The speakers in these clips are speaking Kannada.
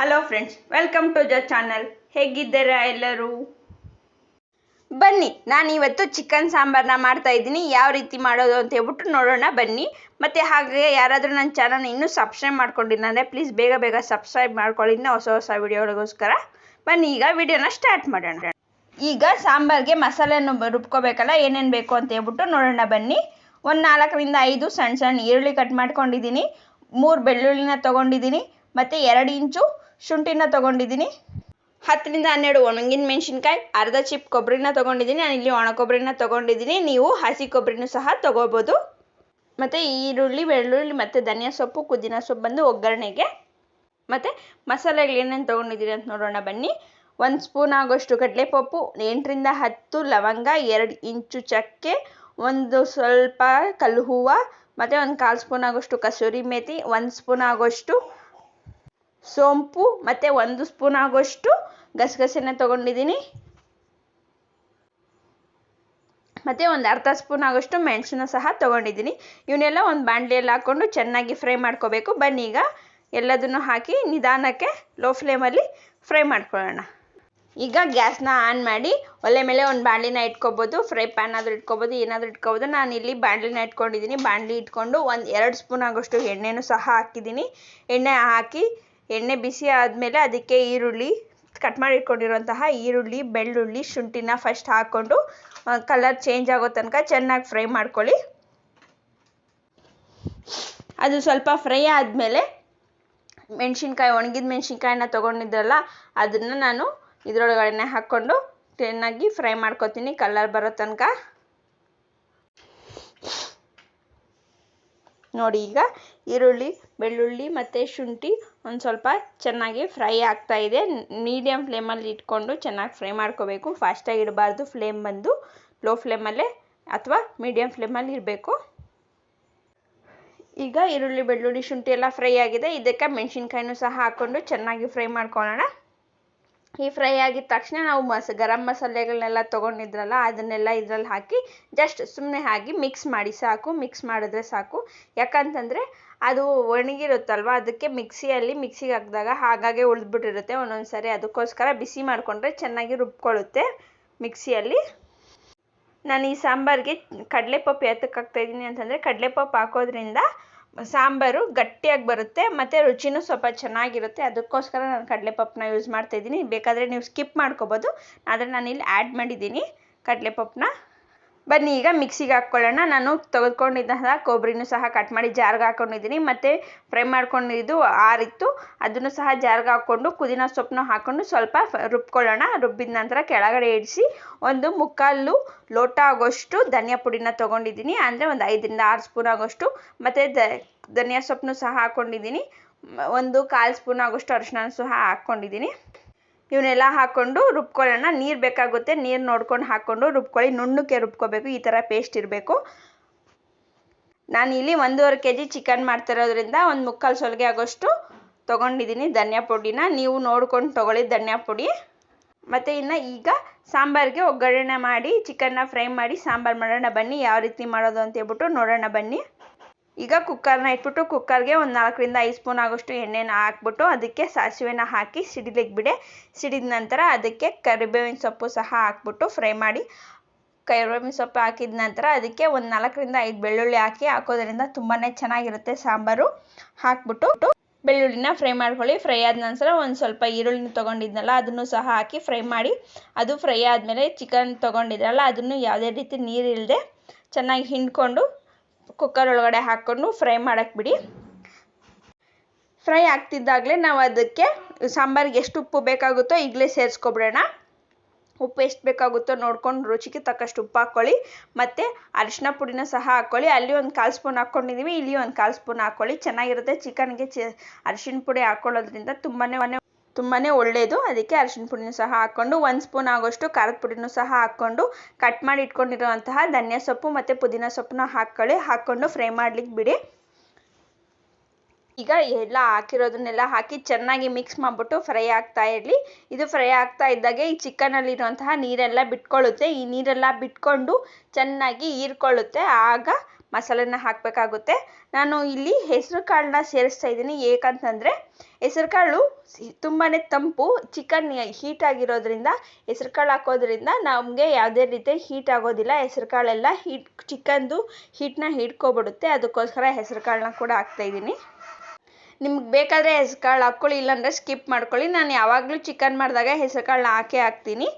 Hello friends welcome to the channel ಹೇಗಿದ್ದೀರಾ ಎಲ್ಲರೂ? ಬನ್ನಿ ನಾನು ಇವತ್ತು ಚಿಕನ್ ಸಾಂಬಾರನ್ನ ಮಾಡ್ತಾ ಇದ್ದೀನಿ. ಯಾವ ರೀತಿ ಮಾಡೋದು ಅಂತ ಹೇಳ್ಬಿಟ್ಟು ನೋಡೋಣ, ಬನ್ನಿ. ಮತ್ತು ಹಾಗೆ ಯಾರಾದರೂ ನನ್ನ ಚಾನಲ್ ಇನ್ನೂ ಸಬ್ಸ್ಕ್ರೈಬ್ ಮಾಡ್ಕೊಂಡಿಲ್ಲ ಅಂದರೆ ಪ್ಲೀಸ್ ಬೇಗ ಬೇಗ ಸಬ್ಸ್ಕ್ರೈಬ್ ಮಾಡ್ಕೊಳ್ಳಿ. ಹೊಸ ಹೊಸ ವಿಡಿಯೋಗಳಿಗೋಸ್ಕರ. ಬನ್ನಿ, ಈಗ ವಿಡಿಯೋನ ಸ್ಟಾರ್ಟ್ ಮಾಡೋಣ. ಈಗ ಸಾಂಬಾರ್ಗೆ ಮಸಾಲೆಯನ್ನು ರುಬ್ಕೋಬೇಕಲ್ಲ, ಏನೇನು ಬೇಕು ಅಂತ ಹೇಳ್ಬಿಟ್ಟು ನೋಡೋಣ, ಬನ್ನಿ. ಒಂದು ನಾಲ್ಕರಿಂದ ಐದು ಸಣ್ಣ ಸಣ್ಣ ಈರುಳ್ಳಿ ಕಟ್ ಮಾಡ್ಕೊಂಡಿದ್ದೀನಿ. ಮೂರು ಬೆಳ್ಳುಳ್ಳಿನ ತೊಗೊಂಡಿದ್ದೀನಿ. ಮತ್ತು ಎರಡು ಇಂಚು ಶುಂಠಿನ ತೊಗೊಂಡಿದ್ದೀನಿ. ಹತ್ತರಿಂದ ಹನ್ನೆರಡು ಒಣಗಿನ ಮೆಣಸಿನ್ಕಾಯಿ, ಅರ್ಧ ಚಿಪ್ ಕೊಬ್ಬರಿನ ತೊಗೊಂಡಿದ್ದೀನಿ. ನಾನು ಇಲ್ಲಿ ಒಣ ಕೊಬ್ಬರಿನ ತೊಗೊಂಡಿದ್ದೀನಿ. ನೀವು ಹಸಿ ಕೊಬ್ಬರಿನೂ ಸಹ ತೊಗೋಬೋದು. ಮತ್ತು ಈರುಳ್ಳಿ, ಬೆಳ್ಳುಳ್ಳಿ ಮತ್ತು ಧನಿಯಾ ಸೊಪ್ಪು, ಪುದೀನ ಸೊಪ್ಪು ಬಂದು ಒಗ್ಗರಣೆಗೆ. ಮತ್ತು ಮಸಾಲೆಗಳು ಏನೇನು ತೊಗೊಂಡಿದ್ದೀನಿ ಅಂತ ನೋಡೋಣ ಬನ್ನಿ. ಒಂದು ಸ್ಪೂನ್ ಆಗೋಷ್ಟು ಕಡಲೆಪಪ್ಪು, ಎಂಟರಿಂದ ಹತ್ತು ಲವಂಗ, ಎರಡು ಇಂಚು ಚಕ್ಕೆ, ಒಂದು ಸ್ವಲ್ಪ ಕಲ್ಲು ಹೂವು, ಮತ್ತು ಒಂದು ಕಾಲು ಸ್ಪೂನ್ ಆಗೋಷ್ಟು ಕಸೂರಿ ಮೇಥಿ ಒಂದು ಸ್ಪೂನ್ ಆಗೋಷ್ಟು ಸೋಂಪು, ಮತ್ತೆ ಒಂದು ಸ್ಪೂನ್ ಆಗೋಷ್ಟು ಗಸಗಸೆನ ತಗೊಂಡಿದ್ದೀನಿ. ಮತ್ತೆ ಒಂದು ಅರ್ಧ ಸ್ಪೂನ್ ಆಗೋಷ್ಟು ಮೆಣಸನ್ನ ಸಹ ತಗೊಂಡಿದ್ದೀನಿ. ಇವನ್ನೆಲ್ಲ ಒಂದು ಬಾಣಲಿಯಲ್ಲಿ ಹಾಕ್ಕೊಂಡು ಚೆನ್ನಾಗಿ ಫ್ರೈ ಮಾಡ್ಕೋಬೇಕು. ಬನ್ನಿ ಈಗ ಎಲ್ಲದನ್ನು ಹಾಕಿ ನಿಧಾನಕ್ಕೆ ಲೋ ಫ್ಲೇಮಲ್ಲಿ ಫ್ರೈ ಮಾಡ್ಕೊಳ್ಳೋಣ. ಈಗ ಗ್ಯಾಸ್ನ ಆನ್ ಮಾಡಿ ಒಲೆ ಮೇಲೆ ಒಂದು ಬಾಣಲಿನ ಇಟ್ಕೋಬೋದು. ಫ್ರೈ ಪ್ಯಾನ್ ಆದರೂ ಇಟ್ಕೋಬೋದು, ಏನಾದರೂ ಇಟ್ಕೋಬೋದು. ನಾನು ಇಲ್ಲಿ ಬಾಣಲಿನ ಇಟ್ಕೊಂಡಿದ್ದೀನಿ. ಬಾಣಲಿ ಇಟ್ಕೊಂಡು ಒಂದು ಎರಡು ಸ್ಪೂನ್ ಆಗೋಷ್ಟು ಎಣ್ಣೆನೂ ಸಹ ಹಾಕಿದ್ದೀನಿ. ಎಣ್ಣೆ ಹಾಕಿ ಎಣ್ಣೆ ಬಿಸಿ ಆದಮೇಲೆ ಅದಕ್ಕೆ ಈರುಳ್ಳಿ ಕಟ್ ಮಾಡಿ ಇಟ್ಕೊಂಡಿರುವಂತಹ ಈರುಳ್ಳಿ, ಬೆಳ್ಳುಳ್ಳಿ, ಶುಂಠಿನ ಫಸ್ಟ್ ಹಾಕ್ಕೊಂಡು ಕಲರ್ ಚೇಂಜ್ ಆಗೋ ತನಕ ಚೆನ್ನಾಗಿ ಫ್ರೈ ಮಾಡ್ಕೊಳ್ಳಿ. ಅದು ಸ್ವಲ್ಪ ಫ್ರೈ ಆದಮೇಲೆ ಮೆಣಸಿನ್ಕಾಯಿ, ಒಣಗಿದ ಮೆಣಸಿನ್ಕಾಯಿನ ತೊಗೊಂಡಿದ್ರಲ್ಲ, ಅದನ್ನು ನಾನು ಇದರೊಳಗಡೆನೆ ಹಾಕ್ಕೊಂಡು ಚೆನ್ನಾಗಿ ಫ್ರೈ ಮಾಡ್ಕೊತೀನಿ ಕಲರ್ ಬರೋ ತನಕ. ನೋಡಿ ಈಗ ಈರುಳ್ಳಿ, ಬೆಳ್ಳುಳ್ಳಿ ಮತ್ತು ಶುಂಠಿ ಒಂದು ಸ್ವಲ್ಪ ಚೆನ್ನಾಗಿ ಫ್ರೈ ಆಗ್ತಾ ಇದೆ. ಮೀಡಿಯಮ್ ಫ್ಲೇಮಲ್ಲಿ ಇಟ್ಕೊಂಡು ಚೆನ್ನಾಗಿ ಫ್ರೈ ಮಾಡ್ಕೋಬೇಕು. ಫಾಸ್ಟಾಗಿ ಇಡಬಾರ್ದು. ಫ್ಲೇಮ್ ಬಂದು ಲೋ ಫ್ಲೇಮಲ್ಲೇ ಅಥವಾ ಮೀಡಿಯಮ್ ಫ್ಲೇಮಲ್ಲಿ ಇರಬೇಕು ಈಗ ಈರುಳ್ಳಿ, ಬೆಳ್ಳುಳ್ಳಿ, ಶುಂಠಿ ಎಲ್ಲ ಫ್ರೈ ಆಗಿದೆ. ಇದಕ್ಕೆ ಮೆಣಸಿನ್ಕಾಯಿನೂ ಸಹ ಹಾಕ್ಕೊಂಡು ಚೆನ್ನಾಗಿ ಫ್ರೈ ಮಾಡ್ಕೊಳ್ಳೋಣ. ಈ ಫ್ರೈ ಆಗಿದ ತಕ್ಷಣ ನಾವು ಮಸ, ಗರಂ ಮಸಾಲೆಗಳನ್ನೆಲ್ಲ ತೊಗೊಂಡಿದ್ರಲ್ಲ, ಅದನ್ನೆಲ್ಲ ಇದ್ರಲ್ಲಿ ಹಾಕಿ ಜಸ್ಟ್ ಸುಮ್ಮನೆ ಹಾಕಿ ಮಿಕ್ಸ್ ಮಾಡಿ, ಸಾಕು ಮಿಕ್ಸ್ ಮಾಡಿದ್ರೆ ಸಾಕು. ಯಾಕಂತಂದರೆ ಅದು ಒಣಗಿರುತ್ತಲ್ವ, ಅದಕ್ಕೆ ಮಿಕ್ಸಿಯಲ್ಲಿ, ಮಿಕ್ಸಿಗೆ ಹಾಕಿದಾಗ ಹಾಗಾಗೆ ಉಳಿದ್ಬಿಟ್ಟಿರುತ್ತೆ. ಒಂದೊಂದು ಸಾರಿ ಅದಕ್ಕೋಸ್ಕರ ಬಿಸಿ ಮಾಡಿಕೊಂಡ್ರೆ ಚೆನ್ನಾಗಿ ರುಬ್ಕೊಳ್ಳುತ್ತೆ ಮಿಕ್ಸಿಯಲ್ಲಿ. ನಾನು ಈ ಸಾಂಬಾರಿಗೆ ಕಡಲೆಪಪ್ಪು ಎತ್ತಕ್ಕೆ ಹಾಕ್ತಾಯಿದ್ದೀನಿ ಅಂತಂದರೆ ಕಡಲೆಪಪ್ಪು ಹಾಕೋದ್ರಿಂದ ಸಾಂಬಾರು ಗಟ್ಟಿಯಾಗಿ ಬರುತ್ತೆ, ಮತ್ತು ರುಚಿನೂ ಸ್ವಲ್ಪ ಚೆನ್ನಾಗಿರುತ್ತೆ. ಅದಕ್ಕೋಸ್ಕರ ನಾನು ಕಡಲೆಪಪ್ಪನ್ನ ಯೂಸ್ ಮಾಡ್ತಾಯಿದ್ದೀನಿ ಬೇಕಾದರೆ ನೀವು ಸ್ಕಿಪ್ ಮಾಡ್ಕೋಬೋದು. ಆದರೆ ನಾನಿಲ್ಲಿ ಆ್ಯಡ್ ಮಾಡಿದ್ದೀನಿ ಕಡಲೆಪಪ್ಪನ್ನ. ಬನ್ನಿ, ಈಗ ಮಿಕ್ಸಿಗೆ ಹಾಕ್ಕೊಳ್ಳೋಣ. ನಾನು ತೆಗೆದುಕೊಂಡಿದ್ದಂತಹ ಕೊಬ್ಬರಿನೂ ಸಹ ಕಟ್ ಮಾಡಿ ಜಾರ್ಗೆ ಹಾಕ್ಕೊಂಡಿದ್ದೀನಿ ಮತ್ತು ಫ್ರೈ ಮಾಡ್ಕೊಂಡಿದ್ದು ಆರಿತ್ತು. ಅದನ್ನು ಸಹ ಜಾರ್ಗೆ ಹಾಕ್ಕೊಂಡು, ಪುದೀನ ಸೊಪ್ಪನ್ನು ಹಾಕ್ಕೊಂಡು ಸ್ವಲ್ಪ ರುಬ್ಕೊಳ್ಳೋಣ. ರುಬ್ಬಿದ ನಂತರ ಕೆಳಗಡೆ ಇಡಿಸಿ ಒಂದು ಮುಕ್ಕಾಲು ಲೋಟ ಆಗೋಷ್ಟು ಧನಿಯಾ ಪುಡಿನ ತೊಗೊಂಡಿದ್ದೀನಿ. ಅಂದರೆ ಒಂದು ಐದರಿಂದ ಆರು ಸ್ಪೂನ್ ಆಗೋಷ್ಟು. ಮತ್ತು ದ ಧನಿಯಾ ಸೊಪ್ಪನ್ನು ಸಹ ಹಾಕ್ಕೊಂಡಿದ್ದೀನಿ ಒಂದು ಕಾಲು ಸ್ಪೂನ್ ಆಗೋಷ್ಟು ಅರಿಶಿನ ಸಹ ಹಾಕ್ಕೊಂಡಿದ್ದೀನಿ. ಇವನ್ನೆಲ್ಲ ಹಾಕ್ಕೊಂಡು ರುಬ್ಕೊಳ್ಳೋಣ. ನೀರು ಬೇಕಾಗುತ್ತೆ, ನೀರು ನೋಡ್ಕೊಂಡು ಹಾಕ್ಕೊಂಡು ರುಬ್ಕೊಳ್ಳಿ. ನುಣ್ಣಕ್ಕೆ ರುಬ್ಕೋಬೇಕು, ಈ ಥರ ಪೇಸ್ಟ್ ಇರಬೇಕು. ನಾನು ಇಲ್ಲಿ ಒಂದೂವರೆ ಕೆ ಜಿ ಚಿಕನ್ ಮಾಡ್ತಿರೋದ್ರಿಂದ ಒಂದು ಮುಕ್ಕಾಲು ಸೊಲಿಗೆ ಆಗೋಷ್ಟು ತೊಗೊಂಡಿದ್ದೀನಿ ಧನಿಯಾ ಪುಡಿನ. ನೀವು ನೋಡ್ಕೊಂಡು ತೊಗೊಳ್ಳಿ ಧನಿಯಾ ಪುಡಿ. ಮತ್ತು ಇನ್ನು ಈಗ ಸಾಂಬಾರಿಗೆ ಒಗ್ಗರಣೆ ಮಾಡಿ, ಚಿಕನ್ನ ಫ್ರೈ ಮಾಡಿ ಸಾಂಬಾರು ಮಾಡೋಣ. ಬನ್ನಿ, ಯಾವ ರೀತಿ ಮಾಡೋದು ಅಂತ ಹೇಳ್ಬಿಟ್ಟು ನೋಡೋಣ ಬನ್ನಿ. ಈಗ ಕುಕ್ಕರ್ನ ಇಟ್ಬಿಟ್ಟು ಕುಕ್ಕರ್ಗೆ ಒಂದು ನಾಲ್ಕರಿಂದ ಐದು ಸ್ಪೂನ್ ಆಗೋಷ್ಟು ಎಣ್ಣೆನ ಹಾಕ್ಬಿಟ್ಟು ಅದಕ್ಕೆ ಸಾಸಿವೆನ ಹಾಕಿ ಸಿಡಿಲಿಕ್ಕೆ ಬಿಡೆ. ಸಿಡಿದ ನಂತರ ಅದಕ್ಕೆ ಕರಿಬೇವಿನ ಸೊಪ್ಪು ಸಹ ಹಾಕ್ಬಿಟ್ಟು ಫ್ರೈ ಮಾಡಿ. ಕರಿಬೇವಿನ ಸೊಪ್ಪು ಹಾಕಿದ ನಂತರ ಅದಕ್ಕೆ ಒಂದು ನಾಲ್ಕರಿಂದ ಐದು ಬೆಳ್ಳುಳ್ಳಿ ಹಾಕಿ ಹಾಕೋದ್ರಿಂದ ತುಂಬಾ ಚೆನ್ನಾಗಿರುತ್ತೆ ಸಾಂಬಾರು. ಹಾಕ್ಬಿಟ್ಟು ಬೆಳ್ಳುಳ್ಳಿನ ಫ್ರೈ ಮಾಡ್ಕೊಳ್ಳಿ. ಫ್ರೈ ಆದ ನಂತರ ಒಂದು ಸ್ವಲ್ಪ ಈರುಳ್ಳಿನ ತೊಗೊಂಡಿದ್ನಲ್ಲ ಅದನ್ನು ಸಹ ಹಾಕಿ ಫ್ರೈ ಮಾಡಿ. ಅದು ಫ್ರೈ ಆದಮೇಲೆ ಚಿಕನ್ ತೊಗೊಂಡಿದ್ರಲ್ಲ ಅದನ್ನು ಯಾವುದೇ ರೀತಿ ನೀರಿಲ್ಲದೆ ಚೆನ್ನಾಗಿ ಹಿಂಡ್ಕೊಂಡು ಕುಕ್ಕರ್ ಒಳಗಡೆ ಹಾಕ್ಕೊಂಡು ಫ್ರೈ ಮಾಡಕ್ಕೆ ಬಿಡಿ. ಫ್ರೈ ಆಗ್ತಿದ್ದಾಗಲೇ ನಾವು ಅದಕ್ಕೆ ಸಾಂಬಾರಿಗೆ ಎಷ್ಟು ಉಪ್ಪು ಬೇಕಾಗುತ್ತೋ ಈಗಲೇ ಸೇರಿಸ್ಕೊಬಿಡೋಣ. ಉಪ್ಪು ಎಷ್ಟು ಬೇಕಾಗುತ್ತೋ ನೋಡ್ಕೊಂಡು ರುಚಿಗೆ ತಕ್ಕಷ್ಟು ಉಪ್ಪು ಹಾಕ್ಕೊಳ್ಳಿ ಮತ್ತು ಅರಿಶಿನ ಪುಡಿನ ಸಹ ಹಾಕ್ಕೊಳ್ಳಿ ಅಲ್ಲಿ ಒಂದು ಕಾಲು ಸ್ಪೂನ್ ಹಾಕ್ಕೊಂಡಿದ್ದೀವಿ ಇಲ್ಲಿ ಒಂದು ಕಾಲು ಸ್ಪೂನ್ ಹಾಕ್ಕೊಳ್ಳಿ ಚೆನ್ನಾಗಿರುತ್ತೆ. ಚಿಕನ್ಗೆ ಚಿ ಅರಿಶಿನ ಪುಡಿ ಹಾಕ್ಕೊಳ್ಳೋದ್ರಿಂದ ತುಂಬಾ ತುಂಬಾ ಒಳ್ಳೆಯದು ಅದಕ್ಕೆ ಅರಿಶಿನ ಪುಡಿನೂ ಸಹ ಹಾಕ್ಕೊಂಡು, ಒಂದು ಸ್ಪೂನ್ ಆಗೋಷ್ಟು ಖಾರದ ಪುಡಿನೂ ಸಹ ಹಾಕ್ಕೊಂಡು ಕಟ್ ಮಾಡಿ ಇಟ್ಕೊಂಡಿರುವಂತಹ ಧನಿಯಾ ಸೊಪ್ಪು ಮತ್ತು ಪುದೀನ ಸೊಪ್ಪನ್ನ ಹಾಕ್ಕೊಳ್ಳಿ ಹಾಕ್ಕೊಂಡು ಫ್ರೈ ಮಾಡ್ಲಿಕ್ಕೆ ಬಿಡಿ. ಈಗ ಎಲ್ಲ ಹಾಕಿರೋದನ್ನೆಲ್ಲ ಹಾಕಿ ಚೆನ್ನಾಗಿ ಮಿಕ್ಸ್ ಮಾಡಿಬಿಟ್ಟು ಫ್ರೈ ಆಗ್ತಾ ಇರಲಿ. ಇದು ಫ್ರೈ ಆಗ್ತಾ ಇದ್ದಾಗೆ ಈ ಚಿಕನಲ್ಲಿರುವಂತಹ ನೀರೆಲ್ಲ ಬಿಟ್ಕೊಳ್ಳುತ್ತೆ. ಈ ನೀರೆಲ್ಲ ಬಿಟ್ಕೊಂಡು ಚೆನ್ನಾಗಿ ಹೀರ್ಕೊಳ್ಳುತ್ತೆ. ಆಗ ಮಸಾಲೆನ ಹಾಕಬೇಕಾಗುತ್ತೆ. ನಾನು ಇಲ್ಲಿ ಹೆಸರು ಕಾಳನ್ನ ಸೇರಿಸ್ತಾ ಇದ್ದೀನಿ. ಏಕಂತಂದರೆ ಹೆಸರು ಕಾಳು ತುಂಬಾ ತಂಪು, ಚಿಕನ್ ಹೀಟ್ ಆಗಿರೋದ್ರಿಂದ, ಹೆಸರು ಕಾಳು ಹಾಕೋದ್ರಿಂದ ನಮಗೆ ಯಾವುದೇ ರೀತಿ ಹೀಟ್ ಆಗೋದಿಲ್ಲ. ಹೆಸರು ಕಾಳೆಲ್ಲ ಹೀಟ್, ಚಿಕನ್ದು ಹೀಟ್ನ ಹಿಡ್ಕೊಬಿಡುತ್ತೆ. ಅದಕ್ಕೋಸ್ಕರ ಹೆಸರು ಕಾಳನ್ನ ಕೂಡ ಹಾಕ್ತಾಯಿದ್ದೀನಿ ನಿಮ್ಗೆ ಬೇಕಾದರೆ ಹೆಸ್ರು ಕಾಳು ಹಾಕ್ಕೊಳ್ಳಿ ಇಲ್ಲಾಂದರೆ ಸ್ಕಿಪ್ ಮಾಡ್ಕೊಳ್ಳಿ. ನಾನು ಯಾವಾಗಲೂ ಚಿಕನ್ ಮಾಡಿದಾಗ ಹೆಸರು ಕಾಳನ್ನ ಹಾಕೇ ಹಾಕ್ತೀನಿ.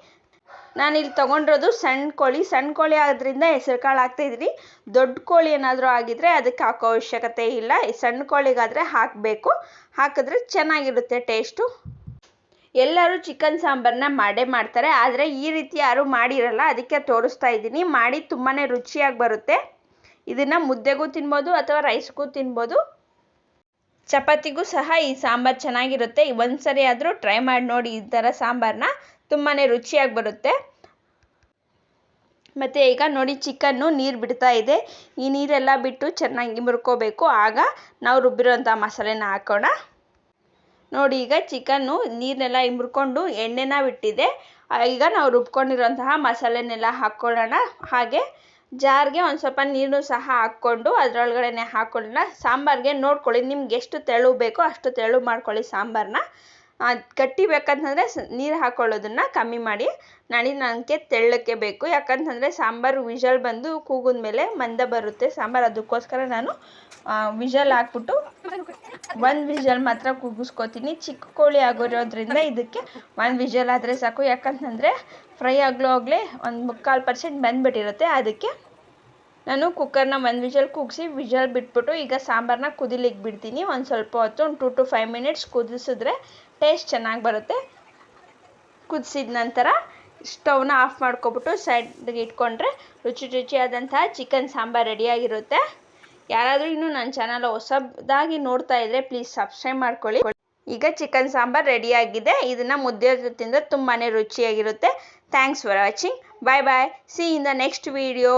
ನಾನು ಇಲ್ಲಿ ತೊಗೊಂಡಿರೋದು ಸಣ್ಣ ಕೋಳಿ. ಸಣ್ಣ ಕೋಳಿ ಆದ್ರಿಂದ ಹೆಸರು ಕಾಳು ಹಾಕ್ತಾಯಿದ್ದೀನಿ ದೊಡ್ಡ ಕೋಳಿ ಏನಾದರೂ ಆಗಿದ್ದರೆ ಅದಕ್ಕೆ ಹಾಕೋ ಅವಶ್ಯಕತೆ ಇಲ್ಲ. ಸಣ್ಣ ಕೋಳಿಗಾದರೆ ಹಾಕಬೇಕು. ಹಾಕಿದ್ರೆ ಚೆನ್ನಾಗಿರುತ್ತೆ ಟೇಸ್ಟು. ಎಲ್ಲರೂ ಚಿಕನ್ ಸಾಂಬಾರನ್ನ ಮಾಡೇ ಮಾಡ್ತಾರೆ. ಆದರೆ ಈ ರೀತಿ ಯಾರೂ ಮಾಡಿರಲ್ಲ. ಅದಕ್ಕೆ ತೋರಿಸ್ತಾ ಇದ್ದೀನಿ. ಮಾಡಿ ತುಂಬಾ ರುಚಿಯಾಗಿ ಬರುತ್ತೆ. ಇದನ್ನು ಮುದ್ದೆಗೂ ತಿನ್ಬೋದು ಅಥವಾ ರೈಸ್ಗೂ ತಿನ್ಬೋದು. ಚಪಾತಿಗೂ ಸಹ ಈ ಸಾಂಬಾರು ಚೆನ್ನಾಗಿರುತ್ತೆ. ಒಂದು ಸರಿ ಆದರೂ ಟ್ರೈ ಮಾಡಿ ನೋಡಿ ಈ ಥರ ಸಾಂಬಾರನ್ನ ತುಂಬಾ ರುಚಿಯಾಗಿ ಬರುತ್ತೆ. ಮತ್ತು ಈಗ ನೋಡಿ ಚಿಕನ್ನು ನೀರು ಬಿಡ್ತಾ ಇದೆ. ಈ ನೀರೆಲ್ಲ ಬಿಟ್ಟು ಚೆನ್ನಾಗಿ ಮುರ್ಕೋಬೇಕು. ಆಗ ನಾವು ರುಬ್ಬಿರೋಂಥ ಮಸಾಲೆನ ಹಾಕೋಣ. ನೋಡಿ ಈಗ ಚಿಕನ್ನು ನೀರನ್ನೆಲ್ಲ ಇಮ್ರ್ಕೊಂಡು ಎಣ್ಣೆನ ಬಿಟ್ಟಿದೆ. ಈಗ ನಾವು ರುಬ್ಕೊಂಡಿರೋಂತಹ ಮಸಾಲೆನೆಲ್ಲ ಹಾಕ್ಕೊಳ್ಳೋಣ ಹಾಗೆ ಜಾರ್ಗೆ ಒಂದು ಸ್ವಲ್ಪ ನೀರು ಸಹ ಹಾಕ್ಕೊಂಡು ಅದರೊಳಗಡೆನೆ ಹಾಕ್ಕೊಳ್ಳೋಣ ಸಾಂಬಾರಿಗೆ ನೋಡ್ಕೊಳ್ಳಿ ನಿಮ್ಗೆ ಎಷ್ಟು ತೆಳು ಬೇಕೋ ಅಷ್ಟು ತೆಳು ಮಾಡ್ಕೊಳ್ಳಿ ಸಾಂಬಾರನ್ನ ಗಟ್ಟಿ ಬೇಕಂತಂದರೆ ನೀರು ಹಾಕ್ಕೊಳ್ಳೋದನ್ನು ಕಮ್ಮಿ ಮಾಡಿ. ನಾಳೆ ನಂಗೆ ತೆಳ್ಳಕ್ಕೆ ಬೇಕು. ಯಾಕಂತಂದರೆ ಸಾಂಬಾರು ವಿಷಲ್ ಬಂದು ಕೂಗಿದ ಮೇಲೆ ಮಂದ ಬರುತ್ತೆ ಸಾಂಬಾರು. ಅದಕ್ಕೋಸ್ಕರ ನಾನು ವಿಷಲ್ ಹಾಕ್ಬಿಟ್ಟು ಒಂದು ವಿಷಲ್ ಮಾತ್ರ ಕೂಗಿಸ್ಕೊತೀನಿ. ಚಿಕ್ಕ ಕೋಳಿ ಆಗಿರೋದ್ರಿಂದ ಇದಕ್ಕೆ ಒಂದು ವಿಷಲ್ ಆದರೆ ಸಾಕು. ಯಾಕಂತಂದರೆ ಫ್ರೈ ಆಗ್ಲೋ ಆಗಲೇ ಒಂದು ಮುಕ್ಕಾಲು ಪರ್ಸೆಂಟ್ ಬಂದುಬಿಟ್ಟಿರುತ್ತೆ. ಅದಕ್ಕೆ ನಾನು ಕುಕ್ಕರ್ನ ಒಂದು ವಿಷಲ್ ಕೂಗಿಸಿ, ವಿಷಲ್ ಬಿಟ್ಬಿಟ್ಟು ಈಗ ಸಾಂಬಾರನ್ನ ಕುದಿಲಿಕ್ಕೆ ಬಿಡ್ತೀನಿ ಒಂದು ಸ್ವಲ್ಪ ಹೊತ್ತು, ಒಂದು ಟು ಟು ಫೈವ್ ಮಿನಿಟ್ಸ್ ಕುದಿಸಿದ್ರೆ ಟೇಸ್ಟ್ ಚೆನ್ನಾಗಿ ಬರುತ್ತೆ. ಕುದಿಸಿದ ನಂತರ ಸ್ಟವ್ನ ಆಫ್ ಮಾಡ್ಕೊಬಿಟ್ಟು ಸೈಡ್ಗೆ ಇಟ್ಕೊಂಡ್ರೆ ರುಚಿ ರುಚಿಯಾದಂತಹ ಚಿಕನ್ ಸಾಂಬಾರು ರೆಡಿಯಾಗಿರುತ್ತೆ ಯಾರಾದರೂ ಇನ್ನೂ ನನ್ನ ಚಾನಲ್ ಹೊಸದಾಗಿ ನೋಡ್ತಾ ಇದ್ದರೆ ಪ್ಲೀಸ್ ಸಬ್ಸ್ಕ್ರೈಬ್ ಮಾಡ್ಕೊಳ್ಳಿ. ಈಗ ಚಿಕನ್ ಸಾಂಬಾರು ರೆಡಿಯಾಗಿದೆ ಇದನ್ನು ಮುದ್ದೆ ತಿಂದರೆ ತುಂಬಾ ರುಚಿಯಾಗಿರುತ್ತೆ. Thanks for watching bye bye see in the next video